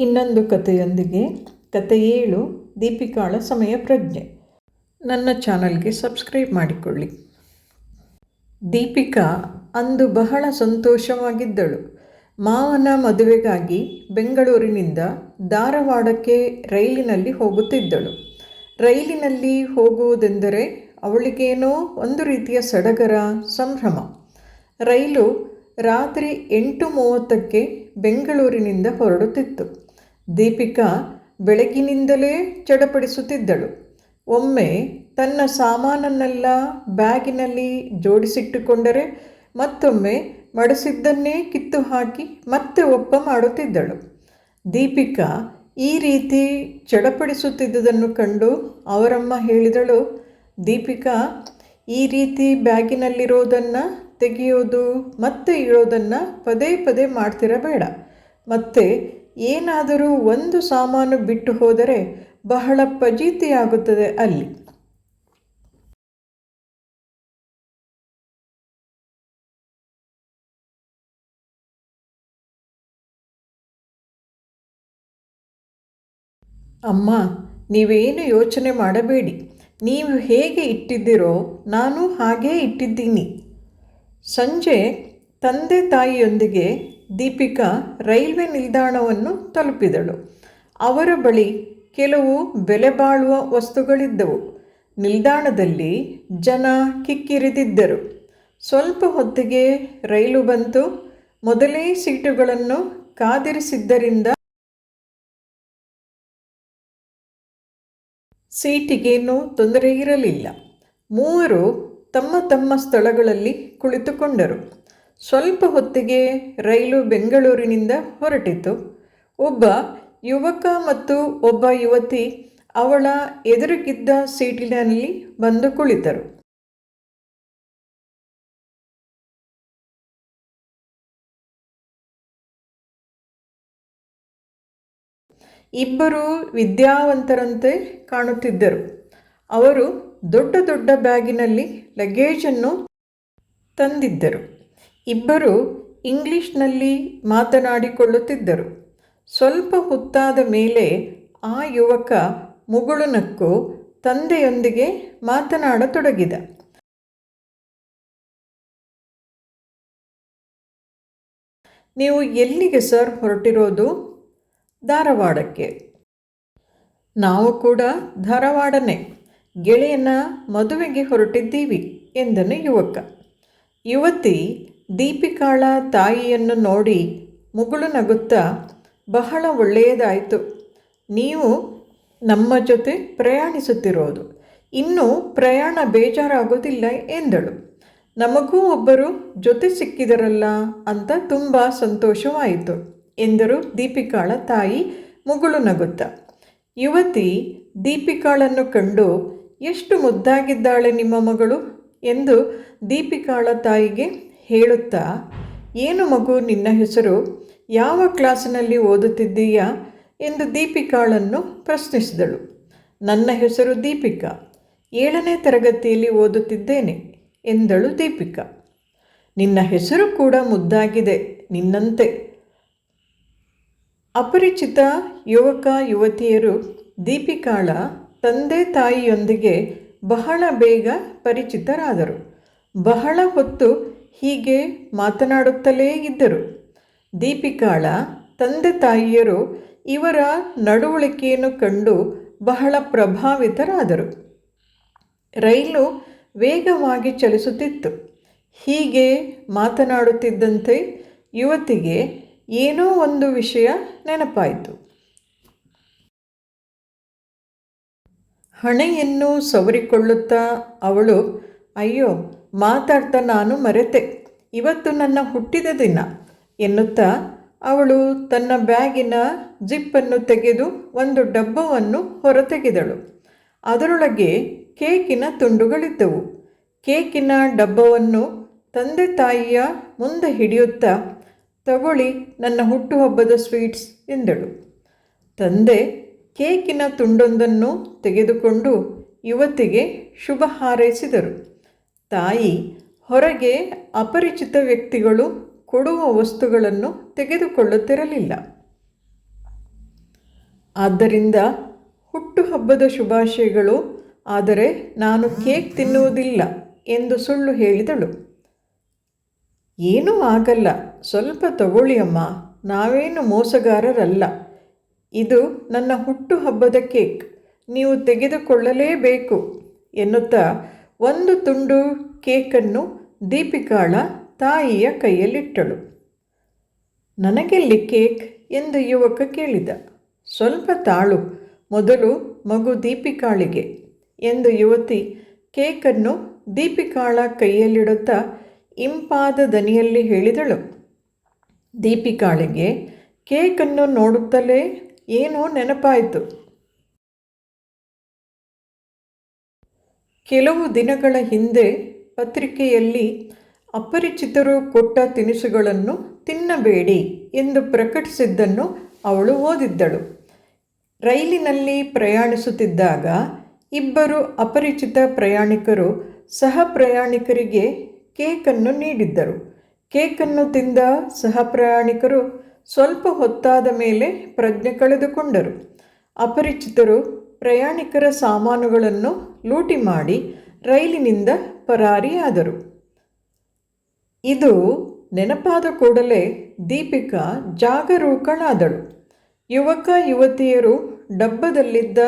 ಇನ್ನೊಂದು ಕಥೆಯೊಂದಿಗೆ ಕತೆ ಏಳು, ದೀಪಿಕಾಳ ಸಮಯ ಪ್ರಜ್ಞೆ. ನನ್ನ ಚಾನಲ್ಗೆ ಸಬ್ಸ್ಕ್ರೈಬ್ ಮಾಡಿಕೊಳ್ಳಿ. ದೀಪಿಕಾ ಅಂದು ಬಹಳ ಸಂತೋಷವಾಗಿದ್ದಳು. ಮಾವನ ಮದುವೆಗಾಗಿ ಬೆಂಗಳೂರಿನಿಂದ ಧಾರವಾಡಕ್ಕೆ ರೈಲಿನಲ್ಲಿ ಹೋಗುತ್ತಿದ್ದಳು. ರೈಲಿನಲ್ಲಿ ಹೋಗುವುದೆಂದರೆ ಅವಳಿಗೇನೋ ಒಂದು ರೀತಿಯ ಸಡಗರ, ಸಂಭ್ರಮ. ರೈಲು ರಾತ್ರಿ ಎಂಟು ಮೂವತ್ತಕ್ಕೆ ಬೆಂಗಳೂರಿನಿಂದ ಹೊರಡುತ್ತಿತ್ತು. ದೀಪಿಕಾ ಬೆಳಗಿನಿಂದಲೇ ಚಡಪಡಿಸುತ್ತಿದ್ದಳು. ಒಮ್ಮೆ ತನ್ನ ಸಾಮಾನನ್ನೆಲ್ಲ ಬ್ಯಾಗಿನಲ್ಲಿ ಜೋಡಿಸಿಟ್ಟುಕೊಂಡರೆ ಮತ್ತೊಮ್ಮೆ ಮಡಿಸಿದ್ದನ್ನೇ ಕಿತ್ತು ಹಾಕಿ ಮತ್ತೆ ಒಪ್ಪ ಮಾಡುತ್ತಿದ್ದಳು. ದೀಪಿಕಾ ಈ ರೀತಿ ಚಡಪಡಿಸುತ್ತಿದ್ದುದನ್ನು ಕಂಡು ಅವರಮ್ಮ ಹೇಳಿದಳು, ದೀಪಿಕಾ, ಈ ರೀತಿ ಬ್ಯಾಗಿನಲ್ಲಿರೋದನ್ನು ತೆಗೆಯೋದು ಮತ್ತೆ ಇಡೋದನ್ನು ಪದೇ ಪದೇ ಮಾಡ್ತಿರಬೇಡ. ಮತ್ತು ಏನಾದರೂ ಒಂದು ಸಾಮಾನು ಬಿಟ್ಟು ಹೋದರೆ ಬಹಳ ಫಜೀತಿಯಾಗುತ್ತದೆ ಅಲ್ಲಿ. ಅಮ್ಮ, ನೀವೇನು ಯೋಚನೆ ಮಾಡಬೇಡಿ. ನೀವು ಹೇಗೆ ಇಟ್ಟಿದ್ದೀರೋ ನಾನು ಹಾಗೇ ಇಟ್ಟಿದ್ದೀನಿ. ಸಂಜೆ ತಂದೆ ತಾಯಿಯೊಂದಿಗೆ ದೀಪಿಕಾ ರೈಲ್ವೆ ನಿಲ್ದಾಣವನ್ನು ತಲುಪಿದಳು. ಅವರ ಬಳಿ ಕೆಲವು ಬೆಲೆ ಬಾಳುವ ವಸ್ತುಗಳಿದ್ದವು. ನಿಲ್ದಾಣದಲ್ಲಿ ಜನ ಕಿಕ್ಕಿರಿದಿದ್ದರು. ಸ್ವಲ್ಪ ಹೊತ್ತಿಗೆ ರೈಲು ಬಂತು. ಮೊದಲೇ ಸೀಟುಗಳನ್ನು ಕಾದಿರಿಸಿದ್ದರಿಂದ ಸೀಟಿಗೇನೂ ತೊಂದರೆ ಇರಲಿಲ್ಲ. ಮೂವರು ತಮ್ಮ ತಮ್ಮ ಸ್ಥಳಗಳಲ್ಲಿ ಕುಳಿತುಕೊಂಡರು. ಸ್ವಲ್ಪ ಹೊತ್ತಿಗೆ ರೈಲು ಬೆಂಗಳೂರಿನಿಂದ ಹೊರಟಿತು. ಒಬ್ಬ ಯುವಕ ಮತ್ತು ಒಬ್ಬ ಯುವತಿ ಅವಳ ಎದುರಿಗಿದ್ದ ಸೀಟಿನಲ್ಲಿ ಬಂದು ಕುಳಿತರು. ಇಬ್ಬರು ವಿದ್ಯಾವಂತರಂತೆ ಕಾಣುತ್ತಿದ್ದರು. ಅವರು ದೊಡ್ಡ ದೊಡ್ಡ ಬ್ಯಾಗಿನಲ್ಲಿ ಲಗೇಜನ್ನು ತಂದಿದ್ದರು. ಇಬ್ಬರು ಇಂಗ್ಲಿಷ್ನಲ್ಲಿ ಮಾತನಾಡಿಕೊಳ್ಳುತ್ತಿದ್ದರು. ಸ್ವಲ್ಪ ಹೊತ್ತಾದ ಮೇಲೆ ಆ ಯುವಕ ಮುಗುಳುನಕ್ಕೂ ತಂದೆಯೊಂದಿಗೆ ಮಾತನಾಡತೊಡಗಿದ. ನೀವು ಎಲ್ಲಿಗೆ ಸರ್ ಹೊರಟಿರೋದು? ಧಾರವಾಡಕ್ಕೆ. ನಾವು ಕೂಡ ಧಾರವಾಡನೇ. ಗೆಳೆಯನ ಮದುವೆಗೆ ಹೊರಟಿದ್ದೀವಿ ಎಂದನು ಯುವಕ. ಯುವತಿ ದೀಪಿಕಾಳ ತಾಯಿಯನ್ನು ನೋಡಿ ಮುಗುಳು ನಗುತ್ತಾ, ಬಹಳ ಒಳ್ಳೆಯದಾಯಿತು. ನೀವು ನಮ್ಮ ಜೊತೆ ಪ್ರಯಾಣಿಸುತ್ತಿರೋದು. ಇನ್ನೂ ಪ್ರಯಾಣ ಬೇಜಾರಾಗೋದಿಲ್ಲ ಎಂದಳು. ನಮಗೂ ಒಬ್ಬರು ಜೊತೆ ಸಿಕ್ಕಿದರಲ್ಲ ಅಂತ ತುಂಬ ಸಂತೋಷವಾಯಿತು ಎಂದರು ದೀಪಿಕಾಳ ತಾಯಿ ಮುಗುಳು ನಗುತ್ತ. ಯುವತಿ ದೀಪಿಕಾಳನ್ನು ಕಂಡು, ಎಷ್ಟು ಮುದ್ದಾಗಿದ್ದಾಳೆ ನಿಮ್ಮ ಮಗಳು? ಎಂದು ದೀಪಿಕಾಳ ತಾಯಿಗೆ ಹೇಳುತ್ತಾ, ಏನು ಮಗು ನಿನ್ನ ಹೆಸರು? ಯಾವ ಕ್ಲಾಸಿನಲ್ಲಿ ಓದುತ್ತಿದ್ದೀಯಾ? ಎಂದು ದೀಪಿಕಾಳನ್ನು ಪ್ರಶ್ನಿಸಿದಳು. ನನ್ನ ಹೆಸರು ದೀಪಿಕಾ. ಏಳನೇ ತರಗತಿಯಲ್ಲಿ ಓದುತ್ತಿದ್ದೇನೆ, ಎಂದಳು ದೀಪಿಕಾ. ನಿನ್ನ ಹೆಸರು ಕೂಡ ಮುದ್ದಾಗಿದೆ, ನಿನ್ನಂತೆ. ಅಪರಿಚಿತ ಯುವಕ, ಯುವತಿಯರು ದೀಪಿಕಾಳ ತಂದೆ ತಾಯಿಯೊಂದಿಗೆ ಬಹಳ ಬೇಗ ಪರಿಚಿತರಾದರು. ಬಹಳ ಹೊತ್ತು ಹೀಗೆ ಮಾತನಾಡುತ್ತಲೇ ಇದ್ದರು. ದೀಪಿಕಾಳ, ತಂದೆ ತಾಯಿಯರು ಇವರ ನಡವಳಿಕೆಯನ್ನು ಕಂಡು ಬಹಳ ಪ್ರಭಾವಿತರಾದರು. ರೈಲು ವೇಗವಾಗಿ ಚಲಿಸುತ್ತಿತ್ತು. ಹೀಗೆ ಮಾತನಾಡುತ್ತಿದ್ದಂತೆ ಯುವತಿಗೆ ಏನೋ ಒಂದು ವಿಷಯ ನೆನಪಾಯಿತು. ಹಣೆಯನ್ನು ಸವರಿಕೊಳ್ಳುತ್ತಾ ಅವಳು ಅಯ್ಯೋ, ಮಾತಾಡ್ತಾ ನಾನು ಮರೆತೆ. ಇವತ್ತು ನನ್ನ ಹುಟ್ಟಿದ ದಿನ ಎನ್ನುತ್ತಾ ಅವಳು ತನ್ನ ಬ್ಯಾಗಿನ ಜಿಪ್ಪನ್ನು ತೆಗೆದು ಒಂದು ಡಬ್ಬವನ್ನು ಹೊರತೆಗೆದಳು. ಅದರೊಳಗೆ ಕೇಕಿನ ತುಂಡುಗಳಿದ್ದವು. ಕೇಕಿನ ಡಬ್ಬವನ್ನು ತಂದೆ ತಾಯಿಯ ಮುಂದೆ ಹಿಡಿಯುತ್ತಾ, ತಗೊಳ್ಳಿ ನನ್ನ ಹುಟ್ಟುಹಬ್ಬದ ಸ್ವೀಟ್ಸ್ ಎಂದಳು. ತಂದೆ ಕೇಕಿನ ತುಂಡೊಂದನ್ನು ತೆಗೆದುಕೊಂಡು ಯುವತಿಗೆ ಶುಭ ಹಾರೈಸಿದರು. ತಾಯಿ ಹೊರಗೆ ಅಪರಿಚಿತ ವ್ಯಕ್ತಿಗಳು ಕೊಡುವ ವಸ್ತುಗಳನ್ನು ತೆಗೆದುಕೊಳ್ಳುತ್ತಿರಲಿಲ್ಲ. ಆದ್ದರಿಂದ ಹುಟ್ಟುಹಬ್ಬದ ಶುಭಾಶಯಗಳು, ಆದರೆ ನಾನು ಕೇಕ್ ತಿನ್ನುವುದಿಲ್ಲ ಎಂದು ಸುಳ್ಳು ಹೇಳಿದಳು. ಏನೂ ಆಗಲ್ಲ, ಸ್ವಲ್ಪ ತಗೊಳ್ಳಿ ಅಮ್ಮ, ನಾವೇನು ಮೋಸಗಾರರಲ್ಲ. ಇದು ನನ್ನ ಹುಟ್ಟುಹಬ್ಬದ ಕೇಕ್, ನೀವು ತೆಗೆದುಕೊಳ್ಳಲೇಬೇಕು ಎನ್ನುತ್ತಾ ಒಂದು ತುಂಡು ಕೇಕನ್ನು ದೀಪಿಕಾಳ ತಾಯಿಯ ಕೈಯಲ್ಲಿಟ್ಟಳು. ನನಗೆಲ್ಲಿ ಕೇಕ್ ಎಂದು ಯುವಕ ಕೇಳಿದ. ಸ್ವಲ್ಪ ತಾಳು, ಮೊದಲು ಮಗು ದೀಪಿಕಾಳಿಗೆ ಎಂದು ಯುವತಿ ಕೇಕನ್ನು ದೀಪಿಕಾಳ ಕೈಯಲ್ಲಿಡುತ್ತಾ ಇಂಪಾದ ದನಿಯಲ್ಲಿ ಹೇಳಿದಳು. ದೀಪಿಕಾಳಿಗೆ ಕೇಕನ್ನು ನೋಡುತ್ತಲೇ ಏನೋ ನೆನಪಾಯಿತು. ಕೆಲವು ದಿನಗಳ ಹಿಂದೆ ಪತ್ರಿಕೆಯಲ್ಲಿ ಅಪರಿಚಿತರು ಕೊಟ್ಟ ತಿನಿಸುಗಳನ್ನು ತಿನ್ನಬೇಡಿ ಎಂದು ಪ್ರಕಟಿಸಿದ್ದನ್ನು ಅವಳು ಓದಿದ್ದಳು. ರೈಲಿನಲ್ಲಿ ಪ್ರಯಾಣಿಸುತ್ತಿದ್ದಾಗ ಇಬ್ಬರು ಅಪರಿಚಿತ ಪ್ರಯಾಣಿಕರು ಸಹ ಪ್ರಯಾಣಿಕರಿಗೆ ಕೇಕನ್ನು ನೀಡಿದ್ದರು. ಕೇಕನ್ನು ತಿಂದ ಸಹ ಪ್ರಯಾಣಿಕರು ಸ್ವಲ್ಪ ಹೊತ್ತಾದ ಮೇಲೆ ಪ್ರಜ್ಞೆ ಕಳೆದುಕೊಂಡರು. ಅಪರಿಚಿತರು ಪ್ರಯಾಣಿಕರ ಸಾಮಾನುಗಳನ್ನು ಲೂಟಿ ಮಾಡಿ ರೈಲಿನಿಂದ ಪರಾರಿಯಾದರು. ಇದು ನೆನಪಾದ ಕೂಡಲೇ ದೀಪಿಕಾ ಜಾಗರೂಕಳಾದಳು. ಯುವಕ, ಯುವತಿಯರು ಡಬ್ಬದಲ್ಲಿದ್ದ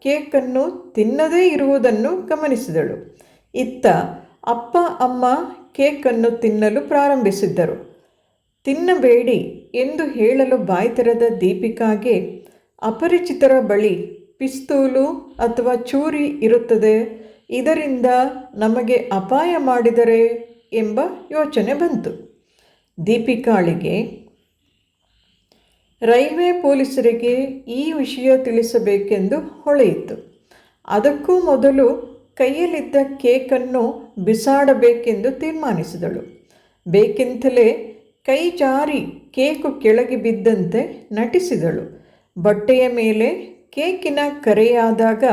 ಕೇಕನ್ನು ತಿನ್ನದೇ ಇರುವುದನ್ನು ಗಮನಿಸಿದಳು. ಇತ್ತ ಅಪ್ಪ, ಅಮ್ಮ ಕೇಕನ್ನು ತಿನ್ನಲು ಪ್ರಾರಂಭಿಸಿದ್ದರು. ತಿನ್ನಬೇಡಿ ಎಂದು ಹೇಳಲು ಬಾಯ್ತೆರೆದ ದೀಪಿಕಾಗೆ ಅಪರಿಚಿತರ ಬಳಿ ಪಿಸ್ತೂಲು ಅಥವಾ ಚೂರಿ ಇರುತ್ತದೆ. ಇದರಿಂದ ನಮಗೆ ಅಪಾಯ ಮಾಡಿದರೆ ಎಂಬ ಯೋಚನೆ ಬಂತು. ದೀಪಿಕಾಳಿಗೆ, ರೈಲ್ವೆ ಪೊಲೀಸರಿಗೆ ಈ ವಿಷಯ ತಿಳಿಸಬೇಕೆಂದು ಹೊಳೆಯಿತು. ಅದಕ್ಕೂ ಮೊದಲು ಕೈಯಲ್ಲಿದ್ದ ಕೇಕನ್ನು ಬಿಸಾಡಬೇಕೆಂದು ತೀರ್ಮಾನಿಸಿದಳು. ಬೇಕೆಂತಲೇ ಕೈ ಜಾರಿ ಕೇಕು ಕೆಳಗೆ ಬಿದ್ದಂತೆ ನಟಿಸಿದಳು. ಬಟ್ಟೆಯ ಮೇಲೆ ಕೇಕಿನ ಕರೆಯಾದಾಗ,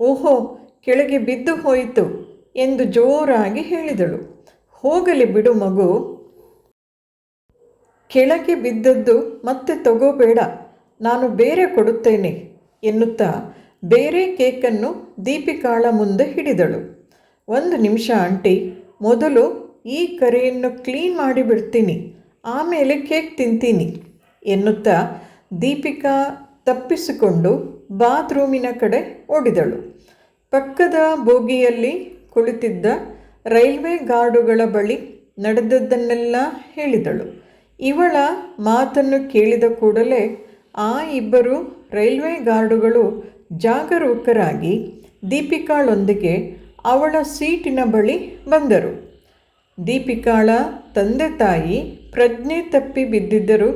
ಓಹೋ, ಕೆಳಗೆ ಬಿದ್ದು ಹೋಯಿತು ಎಂದು ಜೋರಾಗಿ ಹೇಳಿದಳು. ಹೋಗಲಿ ಬಿಡು ಮಗು. ಕೆಳಗೆ ಬಿದ್ದದ್ದು ಮತ್ತೆ ತಗೋಬೇಡ. ನಾನು ಬೇರೆ ಕೊಡುತ್ತೇನೆ ಎನ್ನುತ್ತಾ ಬೇರೆ ಕೇಕನ್ನು ದೀಪಿಕಾಳ ಮುಂದೆ ಹಿಡಿದಳು. ಒಂದು ನಿಮಿಷ ಆಂಟಿ. ಮೊದಲು ಈ ಕರೆಯನ್ನು ಕ್ಲೀನ್ ಮಾಡಿಬಿಡ್ತೀನಿ. ಆಮೇಲೆ ಕೇಕ್ ತಿಂತೀನಿ ಎನ್ನುತ್ತಾ ದೀಪಿಕಾ ತಪ್ಪಿಸಿಕೊಂಡು ಬಾತ್ರೂಮಿನ ಕಡೆ ಓಡಿದಳು. ಪಕ್ಕದ ಬೋಗಿಯಲ್ಲಿ ಕುಳಿತಿದ್ದ ರೈಲ್ವೆ ಗಾರ್ಡುಗಳ ಬಳಿ ನಡೆದದ್ದನ್ನೆಲ್ಲ ಹೇಳಿದಳು. ಇವಳ ಮಾತನ್ನು ಕೇಳಿದ ಕೂಡಲೇ ಆ ಇಬ್ಬರು ರೈಲ್ವೆ ಗಾರ್ಡುಗಳು ಜಾಗರೂಕರಾಗಿ ದೀಪಿಕಾಳೊಂದಿಗೆ ಅವಳ ಸೀಟಿನ ಬಳಿ ಬಂದರು. ದೀಪಿಕಾಳ ತಂದೆ ತಾಯಿ ಪ್ರಜ್ಞೆ ತಪ್ಪಿ ಬಿದ್ದಿದ್ದರು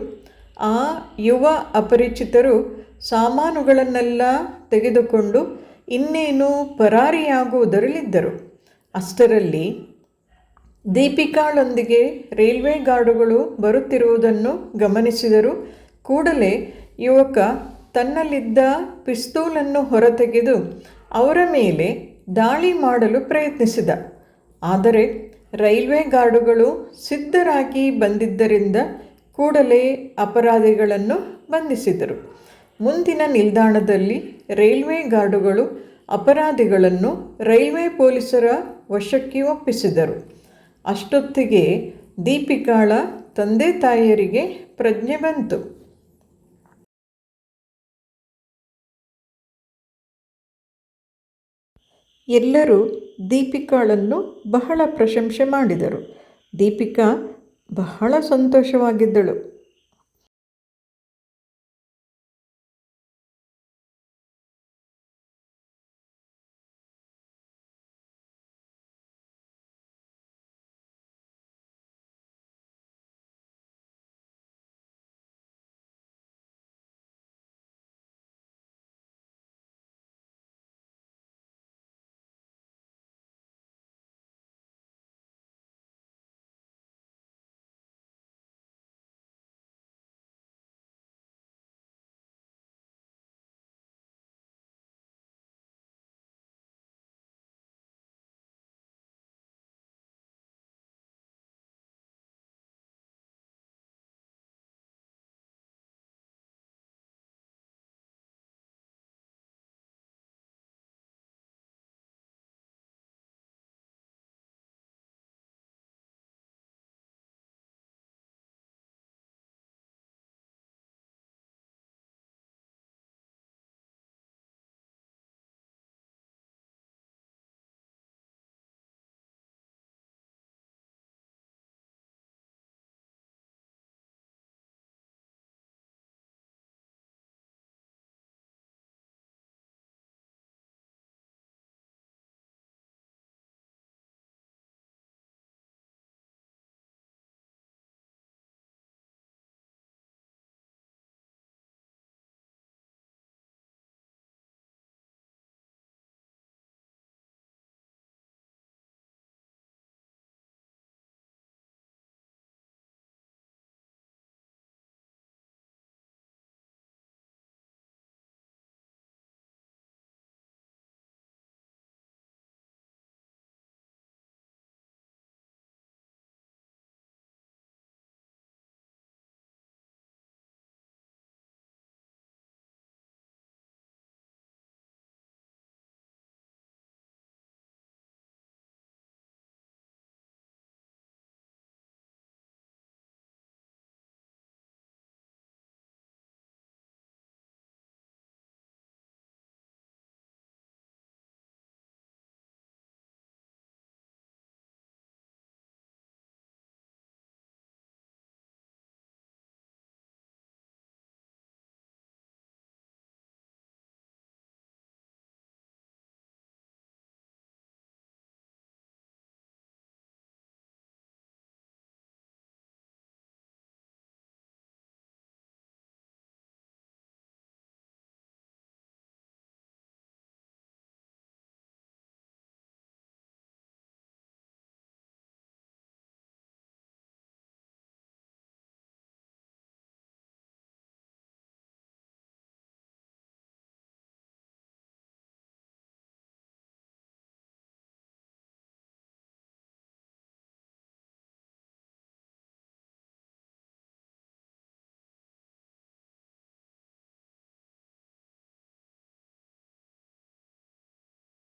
ಆ ಯುವ ಅಪರಿಚಿತರು ಸಾಮಾನುಗಳನ್ನೆಲ್ಲ ತೆಗೆದುಕೊಂಡು ಇನ್ನೇನು ಪರಾರಿಯಾಗುವುದರಲ್ಲಿದ್ದರು. ಅಷ್ಟರಲ್ಲಿ ದೀಪಿಕಾಳೊಂದಿಗೆ ರೈಲ್ವೆ ಗಾರ್ಡುಗಳು ಬರುತ್ತಿರುವುದನ್ನು ಗಮನಿಸಿದರು ಕೂಡಲೇ ಯುವಕ ತನ್ನಲ್ಲಿದ್ದ ಪಿಸ್ತೂಲನ್ನು ಹೊರತೆಗೆದು ಅವರ ಮೇಲೆ ದಾಳಿ ಮಾಡಲು ಪ್ರಯತ್ನಿಸಿದ. ಆದರೆ ರೈಲ್ವೆ ಗಾರ್ಡುಗಳು ಸಿದ್ಧರಾಗಿ ಬಂದಿದ್ದರಿಂದ ಕೂಡಲೇ ಅಪರಾಧಿಗಳನ್ನು ಬಂಧಿಸಿದರು. ಮುಂದಿನ ನಿಲ್ದಾಣದಲ್ಲಿ ರೈಲ್ವೆ ಗಾರ್ಡುಗಳು ಅಪರಾಧಿಗಳನ್ನು ರೈಲ್ವೆ ಪೊಲೀಸರ ವಶಕ್ಕೆ ಒಪ್ಪಿಸಿದರು. ಅಷ್ಟೊತ್ತಿಗೆ ದೀಪಿಕಾಳ ತಂದೆ ತಾಯಿಯರಿಗೆ ಪ್ರಜ್ಞೆ ಬಂತು. ಎಲ್ಲರೂ ದೀಪಿಕಾಳನ್ನು ಬಹಳ ಪ್ರಶಂಸೆ ಮಾಡಿದರು. ದೀಪಿಕಾ ಬಹಳ ಸಂತೋಷವಾಗಿದ್ದಳು.